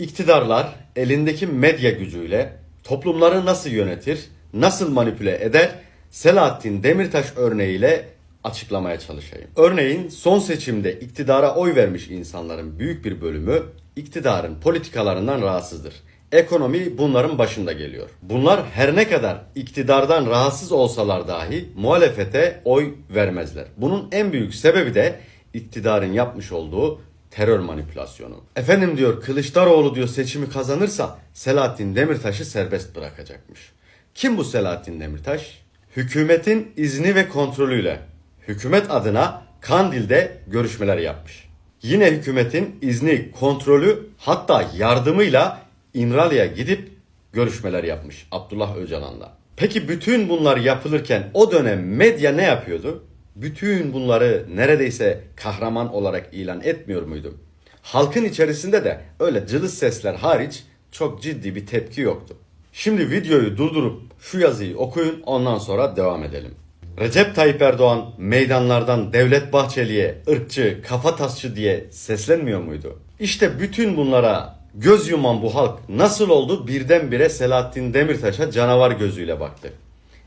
İktidarlar elindeki medya gücüyle toplumları nasıl yönetir, nasıl manipüle eder Selahattin Demirtaş örneğiyle açıklamaya çalışayım. Örneğin son seçimde iktidara oy vermiş insanların büyük bir bölümü iktidarın politikalarından rahatsızdır. Ekonomi bunların başında geliyor. Bunlar her ne kadar iktidardan rahatsız olsalar dahi muhalefete oy vermezler. Bunun en büyük sebebi de iktidarın yapmış olduğu terör manipülasyonu. Efendim diyor Kılıçdaroğlu diyor seçimi kazanırsa Selahattin Demirtaş'ı serbest bırakacakmış. Kim bu Selahattin Demirtaş? Hükümetin izni ve kontrolüyle hükümet adına Kandil'de görüşmeler yapmış. Yine hükümetin izni, kontrolü hatta yardımıyla İmralı'ya gidip görüşmeler yapmış Abdullah Öcalan'la. Peki bütün bunlar yapılırken o dönem medya ne yapıyordu? Bütün bunları neredeyse kahraman olarak ilan etmiyor muydu? Halkın içerisinde de öyle cılız sesler hariç çok ciddi bir tepki yoktu. Şimdi videoyu durdurup şu yazıyı okuyun ondan sonra devam edelim. Recep Tayyip Erdoğan meydanlardan Devlet Bahçeli'ye ırkçı, kafa tasçı diye seslenmiyor muydu? İşte bütün bunlara göz yuman bu halk nasıl oldu birdenbire Selahattin Demirtaş'a canavar gözüyle baktı.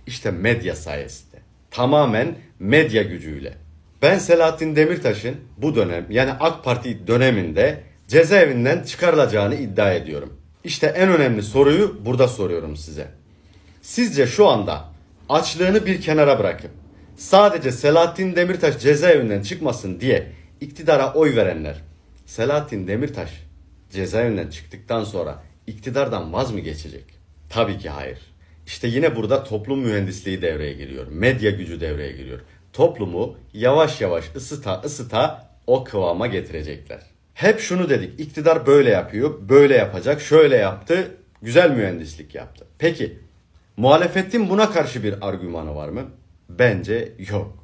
İşte medya sayesinde. Tamamen medya gücüyle. Ben Selahattin Demirtaş'ın bu dönem yani AK Parti döneminde cezaevinden çıkarılacağını iddia ediyorum. İşte en önemli soruyu burada soruyorum size. Sizce şu anda açlığını bir kenara bırakıp sadece Selahattin Demirtaş cezaevinden çıkmasın diye iktidara oy verenler Selahattin Demirtaş cezaevinden çıktıktan sonra iktidardan vaz mı geçecek? Tabii ki hayır. İşte yine burada toplum mühendisliği devreye giriyor. Medya gücü devreye giriyor. Toplumu yavaş yavaş ısıta ısıta o kıvama getirecekler. Hep şunu dedik. iktidar böyle yapıyor, böyle yapacak, şöyle yaptı, güzel mühendislik yaptı. Peki Muhalefetin buna karşı bir argümanı var mı? Bence yok.